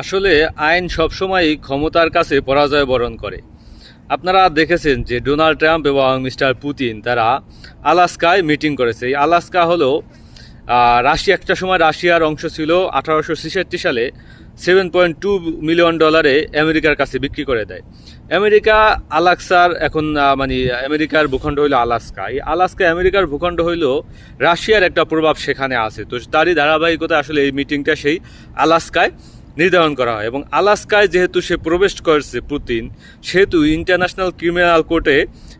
আসলে আইন সবসময়ই ক্ষমতার কাছে পরাজয় বরণ করে। আপনারা দেখেছেন যে ডোনাল্ড ট্রাম্প এবং মিস্টার পুতিন তারা আলাস্কায় মিটিং করেছে। এই আলাস্কা হলো রাশিয়া একটা সময় রাশিয়ার অংশ ছিল, আঠারোশো ছেষট্টি সালে সেভেন পয়েন্ট টু মিলিয়ন ডলারে আমেরিকার কাছে বিক্রি করে দেয়। আমেরিকা আলাক্সার এখন মানে আমেরিকার ভূখণ্ড হইল আলাস্কা। এই আলাস্কা আমেরিকার ভূখণ্ড হইল রাশিয়ার একটা প্রভাব সেখানে আছে। তো তারই ধারাবাহিকতা আসলে এই মিটিংটা সেই আলাস্কায় নির্ধারণ করা হয় এবং আলাস্কায় যেহেতু সে প্রবেশ করেছে পুতিন, সেহেতু ইন্টারন্যাশনাল ক্রিমিনাল কোর্টে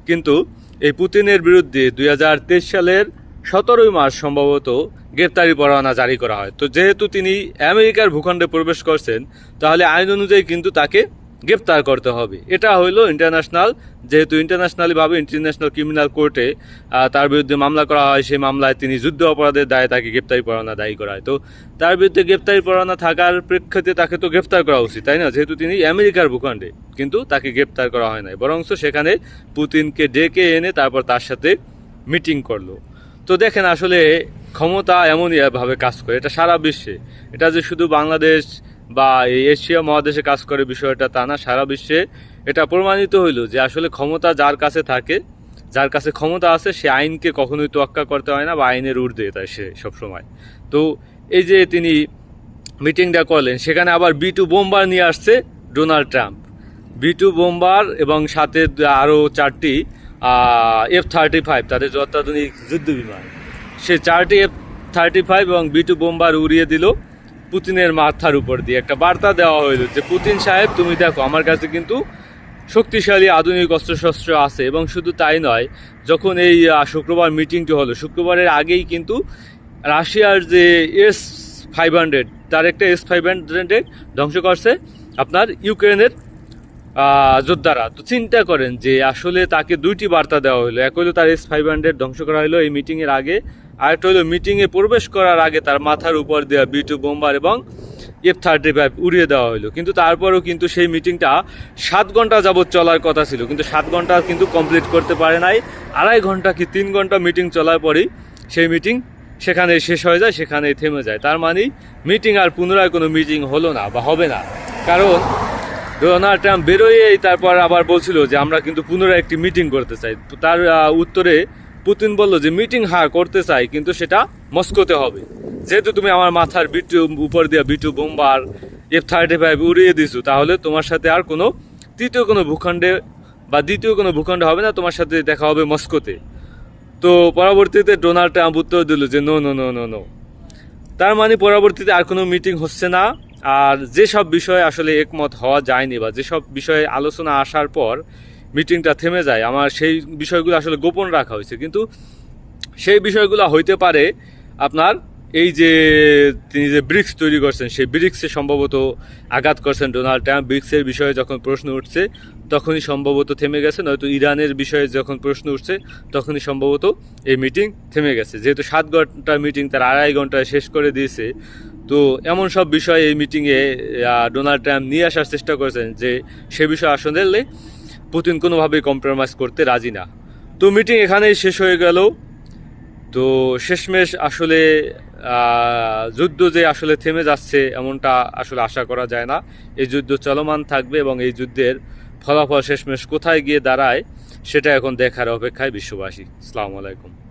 কিন্তু এই পুতিনের বিরুদ্ধে দুই হাজার তেইশ সালের সতেরোই মার্চ সম্ভবত গ্রেপ্তারি পরোয়ানা জারি করা হয়। তো যেহেতু তিনি আমেরিকার ভূখণ্ডে প্রবেশ করছেন, তাহলে আইন অনুযায়ী কিন্তু তাকে গ্রেপ্তার করতে হবে। এটা হইল ইন্টারন্যাশনাল যেহেতু ইন্টারন্যাশনালিভাবে ইন্টারন্যাশনাল ক্রিমিনাল কোর্টে তার বিরুদ্ধে মামলা করা হয়, সেই মামলায় তিনি যুদ্ধ অপরাধের দায়ে তাকে গ্রেপ্তারি পরোয়ানা দায়ী করা হয়। তো তার বিরুদ্ধে গ্রেপ্তারি পরোয়ানা থাকার প্রেক্ষিতে তাকে তো গ্রেপ্তার করা উচিত, তাই না? যেহেতু তিনি আমেরিকার ভূখণ্ডে, কিন্তু তাকে গ্রেপ্তার করা হয় নাই। বরঞ্চ সেখানে পুতিনকে ডেকে এনে তারপর তার সাথে মিটিং করল। তো দেখেন আসলে ক্ষমতা এমনই ভাবে কাজ করে, এটা সারা বিশ্বে। এটা যে শুধু বাংলাদেশ বা এশিয়া মহাদেশে কাজ করে বিষয়টা তা না, সারা বিশ্বে এটা প্রমাণিত হইল যে আসলে ক্ষমতা যার কাছে থাকে, যার কাছে ক্ষমতা আছে, সে আইনকে কখনোই তোয়াক্কা করতে হয় না বা আইনের ঊর্ধ্বে তাই সে সবসময়। তো এই যে তিনি মিটিংটা করলেন, সেখানে আবার বি টু বোম্বার নিয়ে আসছে Donald Trump. B two bomber এবং সাথে আরও চারটি এফ থার্টি ফাইভ, তাদের অত্যাধুনিক যুদ্ধ বিমান, সে চারটি এফ থার্টি ফাইভ এবং বি টু বোম্বার উড়িয়ে দিল। পুতিনের মাথার উপর দিয়ে একটা বার্তা দেওয়া হইল যে, পুতিন সাহেব, তুমি দেখো, আমার কাছে কিন্তু শক্তিশালী আধুনিক অস্ত্রশস্ত্র আছে এবং শুধু তাই নয়, যখন এই শুক্রবার মিটিংটি হলো, শুক্রবারের আগেই কিন্তু রাশিয়ার যে এস ফাইভ হান্ড্রেড, তার একটা এস ফাইভ হান্ড্রেড ধ্বংস করছে আপনার ইউক্রেনের যোদ্ধারা। তো চিন্তা করেন যে, আসলে তাকে দুইটি বার্তা দেওয়া হলো এক হলো তার এস ফাইভ হান্ড্রেড ধ্বংস করা হলো এই মিটিংয়ের আগে আরেকটা হলো মিটিংয়ে প্রবেশ করার আগে তার মাথার উপর দেওয়া বি টু বোম্বার এবং এফ থার্টি ফাইভ উড়িয়ে দেওয়া হলো কিন্তু তারপরেও কিন্তু সেই মিটিংটা সাত ঘণ্টা যাবৎ চলার কথা ছিল। কিন্তু সাত ঘণ্টা কিন্তু কমপ্লিট করতে পারে নাই। আড়াই ঘণ্টা কি তিন ঘণ্টা মিটিং চলার পরেই সেই মিটিং সেখানে শেষ হয়ে যায় সেখানে থেমে যায়। তার মানে মিটিং আর পুনরায় কোনো মিটিং হলো না বা হবে না। কারণ ডোনাল্ড ট্রাম্প বেরোয়েই তারপর আবার বলছিল যে আমরা কিন্তু পুনরায় একটি মিটিং করতে চাই। তার উত্তরে পুতিন বলল যে মিটিং হ্যাঁ করতে চাই, কিন্তু সেটা মস্কোতে হবে। যেহেতু তুমি আমার মাথার বিটু, উপর দিয়ে B two bomber F thirty five উড়িয়ে দিছো, তাহলে তোমার সাথে আর কোনো তৃতীয় কোনো ভূখণ্ডে বা দ্বিতীয় কোনো ভূখণ্ডে হবে না, তোমার সাথে দেখা হবে মস্কোতে। তো পরবর্তীতে ডোনাল্ড ট্রাম্প উত্তর দিল যে no no no no no তার মানে পরবর্তীতে আর কোনো মিটিং হচ্ছে না, আর যেসব বিষয়ে আসলে একমত হওয়া যায়নি বা যেসব বিষয়ে আলোচনা আসার পর মিটিংটা থেমে যায়। আমার সেই বিষয়গুলো আসলে গোপন রাখা হয়েছে। কিন্তু সেই বিষয়গুলো হইতে পারে আপনার এই যে তিনি যে ব্রিক্স তৈরি করছেন, সেই ব্রিক্সে সম্ভবত আঘাত করছেন ডোনাল্ড ট্রাম্প। ব্রিক্সের বিষয়ে যখন প্রশ্ন উঠছে, তখনই সম্ভবত থেমে গেছে। নয়তো ইরানের বিষয়ে যখন প্রশ্ন উঠছে, তখনই সম্ভবত এই মিটিং থেমে গেছে। যেহেতু সাত ঘণ্টার মিটিং, তার আড়াই ঘন্টায় শেষ করে দিয়েছে। তো এমন সব বিষয় এই মিটিংয়ে ডোনাল্ড ট্রাম্প নিয়ে আসার চেষ্টা করেছেন যে সে বিষয়ে আসলে পুতিন কোনোভাবেই কম্প্রোমাইজ করতে রাজি না। তো মিটিং এখানেই শেষ হয়ে গেল। তো শেষমেশ আসলে যুদ্ধ যে আসলে থেমে যাচ্ছে এমনটা আসলে আশা করা যায় না। এই যুদ্ধ চলমান থাকবে এবং এই যুদ্ধের ফলাফল শেষমেশ কোথায় গিয়ে দাঁড়ায়, সেটা এখন দেখার অপেক্ষায় বিশ্ববাসী। আসসালামু আলাইকুম।